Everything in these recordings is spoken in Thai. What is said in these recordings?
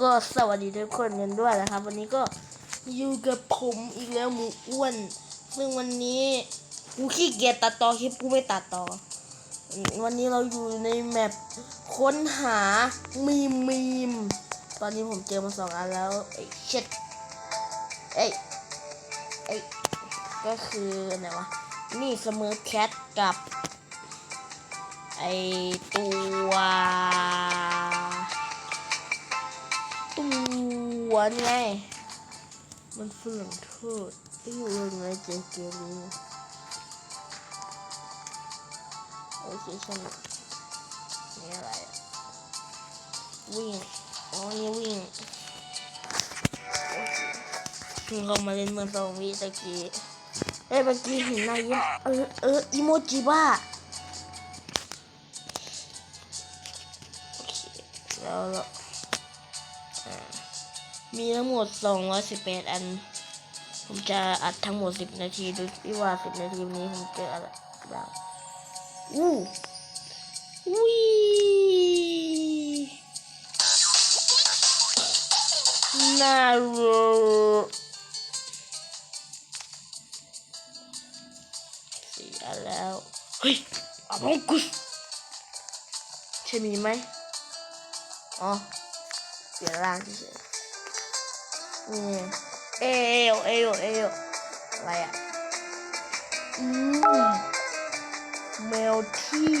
ก็สวัสดีทุกคนกันด้วยนะครับ วันนี้ก็อยู่กับผมอีกแล้วหมูอ้วน ซึ่งวันนี้กูขี้เกียจตัดต่อคลิปกูไม่ตัดต่อ วันนี้เราอยู่ในแมปค้นหามีมมีม ตอนนี้ผมเจอมาสองอันแล้วไอ้เช็ดเอ้ยเอ้ก็คือไหนวะนี่เสมอแคทกับ ไอตัว ตัวนี่ไง มันฝรั่งเทิดที่อยู่ยังไงเจเกมนี้โอเคฉันนี่อะไรวิ่งอ๋อนี่วิ่งโอเคเพิ่งเข้ามาเล่นเมื่อสองวิตะกี้เอ้ยเมื่อกี้เห็นนายยิ้มเออเอออีโมจิบ้าโอเคแล้วเราอ่า มีทั้งหมด 218 อัน ผมจะอัดทั้งหมด 10 นาทีดูที่ว่า 10 นาทีนี้ผมเจออะไรบ้างอู้วิน่ารู้สี่อันแล้ว เฮ้ยอามองกุสใช่มีไหมอ๋อเปลี่ยนร่างเฉย นี่เอวเอวเอวอะไรอะอืมแมวที่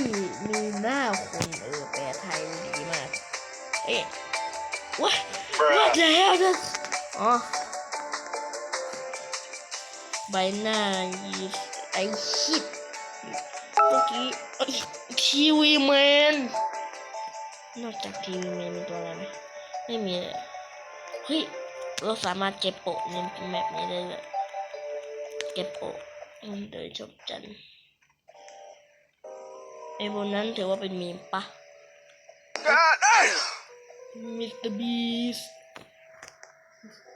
มีหน้าคนเออแปลไทยดีมาก เอ๊ะว้า what the hell this อ๋อใบหน้ายีไอชิดเมื่อกี้ทีวีแมนนอกจากทีวีแมนมีตัวอะไรไหมไม่มีเลยเฮ้ย เราสามารถเก็บโปะในแมปนี้ได้เลยเก็บโปะอืมโดยจบจันทร์ไอ้บนนั้นถือว่าเป็นมีมปะมิสเตอร์บีส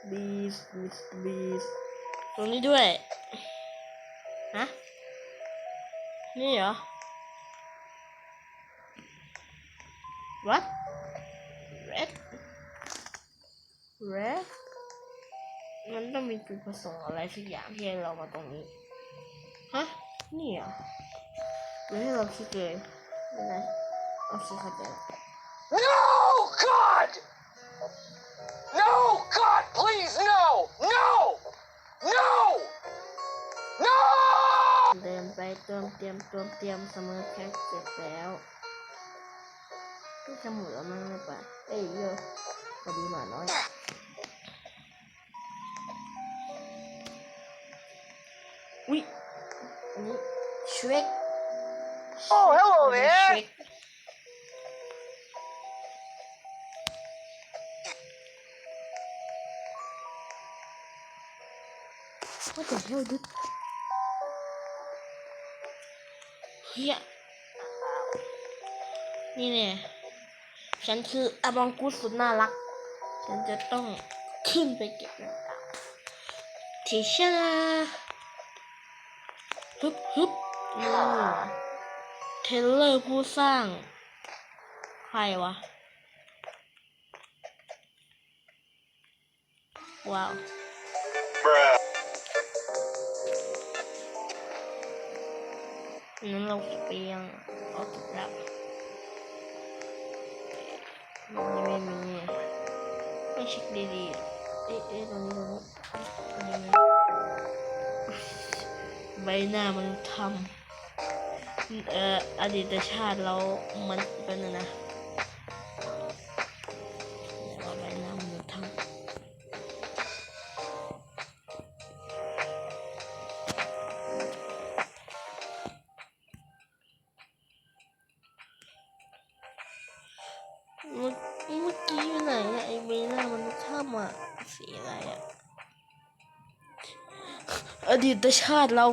บีสมิสเตอร์บีสตรงนี้ด้วยฮะนี่เหรอ What? Red? Red? มันต้องมีจุดประสงค์อะไรสักอย่างที่ให้เรามาตรงนี้ ฮะ นี่เหรอหรือให้เราคิดเลยไม่ได้โอเคเข้าใจแล้ว No, God! No, God, please, no! No! No! No! เดินไปเติมเตรียมเติมเตรียมเสมอแค่เสร็จแล้วก็จะหมดแล้วมั้งไม่ปะเอ้ยเยอะพอดีหมาน้อยอุ้ย เชรก Oh, hello there. What the hell dude เฮียนี่เนี่ยฉันคืออมองกุสสุดน่ารัก ฉันจะต้องขึ้นไปเก็บน้ำตาทิชาฮึบฮึบนี่ เทเลอร์ผู้สร้าง ใครวะ ว้าว นั้นเราเก็บไปยังเอเก็บแล้วมันยังไม่มีไม่เช็คดีๆ เอ๊ะเอ๊ะตรงนี้ตรงนี้ใบหน้ามันทำ เอ่ออดีตชาติเรามันเป็นนะนะแต่ว่าใบหน้ามันทำเมื่อกี้อยู่ไหนอะไอเบน่ามันถ้ำอะสีอะไรอะอดีตชาติเรา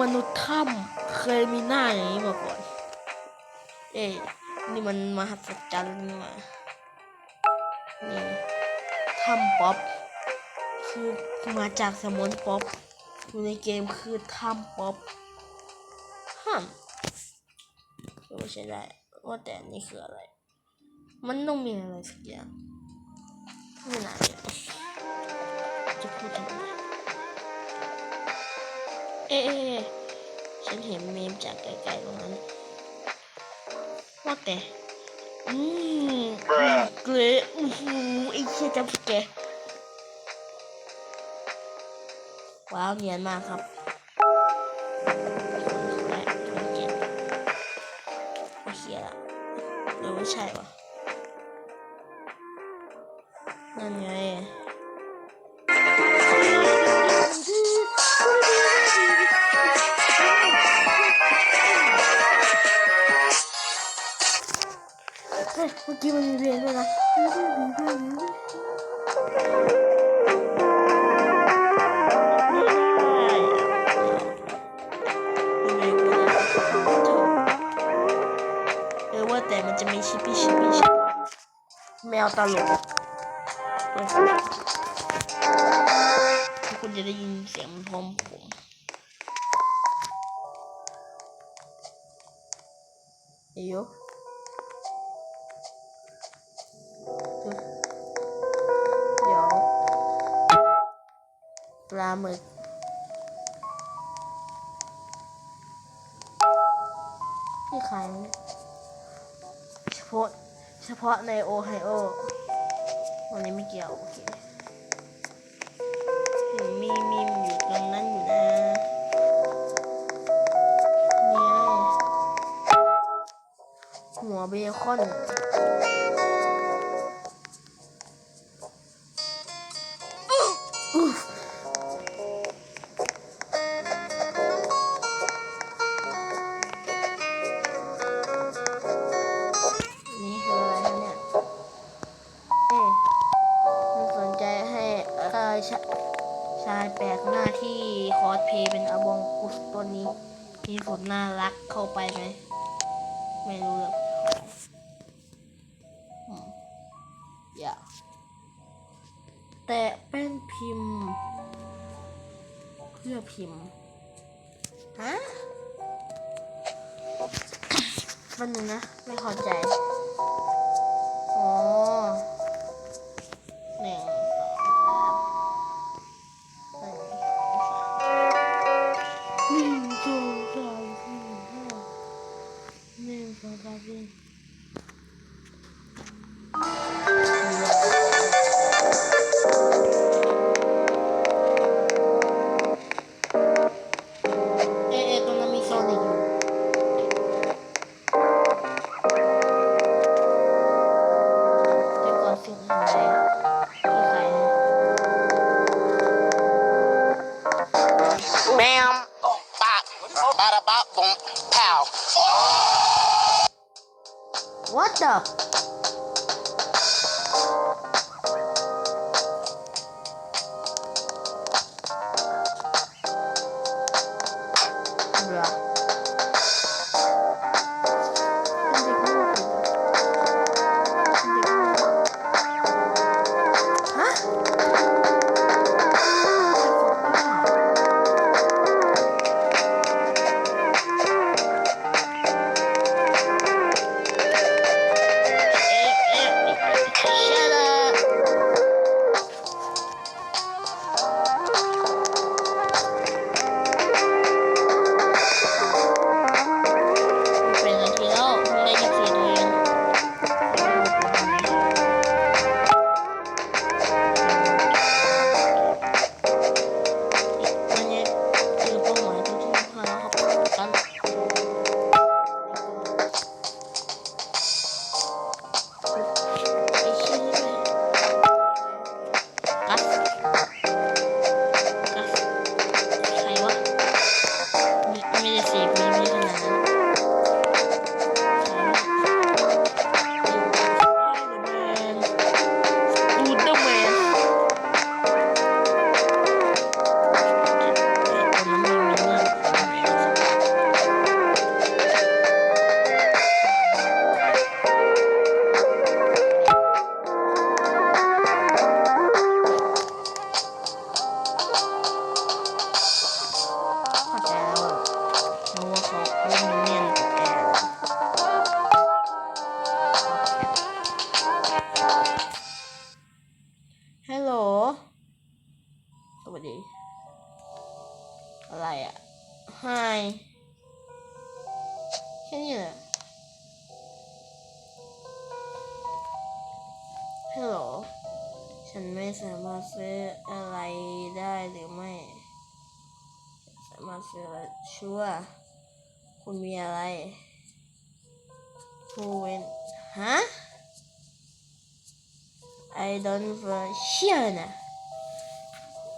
มนุษย์ถ้ำ เคยมีหน้าอย่างนี้มาก่อน เอ้ยนี่มันมหัศจรรย์นี่หว่านี่ถ้ำป๊อป คือมาจากสมุนป๊อปอยู่ในเกมคือถ้ำป๊อปฮัมก็ไม่ใช่ได้ว่าแต่นี่คืออะไร มันต้องมีอะไรสักอย่างไม่น่าเลยจะพูดทำไมเอ๊ะ ฉันเห็นเมมจากไกลๆตรงนั้นว่าแต่อืมเกรดอู้หูไอ้เชี่ยจำแกว้าวเนียนมากครับและคนเก็บโอเคละหรือไม่ใช่วะนั่นไง มื่อกี้มันมีเพลงด้วยนะเออว่าแต่มันจะมีชิปปี้ชิปปี้ชิปแมวตลกทุกคนจะได้ยินเสียงพร้อมผมเอ้ยโย หมึก ที่ขายเฉพาะเฉพาะในโอไฮโอ วันนี้ไม่เกี่ยว โอเคเห็นมีมีมอยู่ตรงนั้นอยู่นะเนี่ยหัวเบคอน เพย์เป็นอบองกุสตัวนี้ มีผลน่ารักเข้าไปไหม ไม่รู้เลยอย่าแต่เป็นพิมพ์ เพื่อพิมพ์ ฮะมันงนะ ไม่เข้าใจ อะไรอะไฮแค่นี้เหรอ ฮัลโหล ฉันไม่สามารถซื้ออะไรได้หรือไม่ สามารถซื้ออะไรชัวร์คุณมีอะไรคูเวนฮะ I don't for sure นะ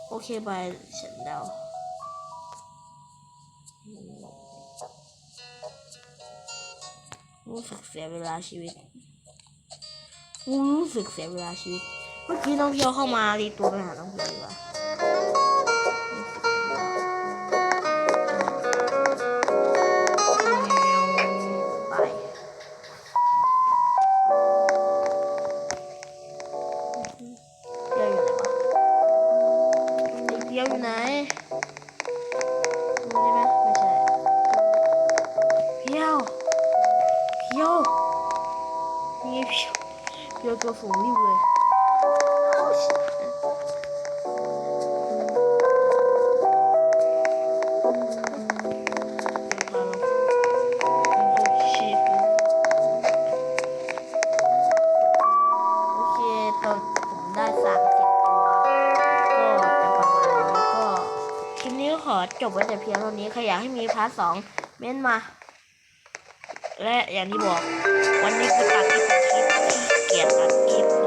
โอเคบายฉันเดา รู้สึกเสียเวลาชีวิตรู้สึกเสียเวลาชีวิต เมื่อกี้น้องเพียวเข้ามารีตัวไปหาน้องเพียวดีกว่า นี่เพียวเพียวตัวสูงริ้วเลยโอเคตอนผมได้สามสิบตัวก็จะประมาณนี้ก็คลิปนี้ขอจบไว้แต่เพียงเท่านี้ใครอยากให้มีพาร์ทสองเม้นมา และอย่างที่บอก วันนี้คือตัดที่ผมคิดที่เกียดตัดคลิป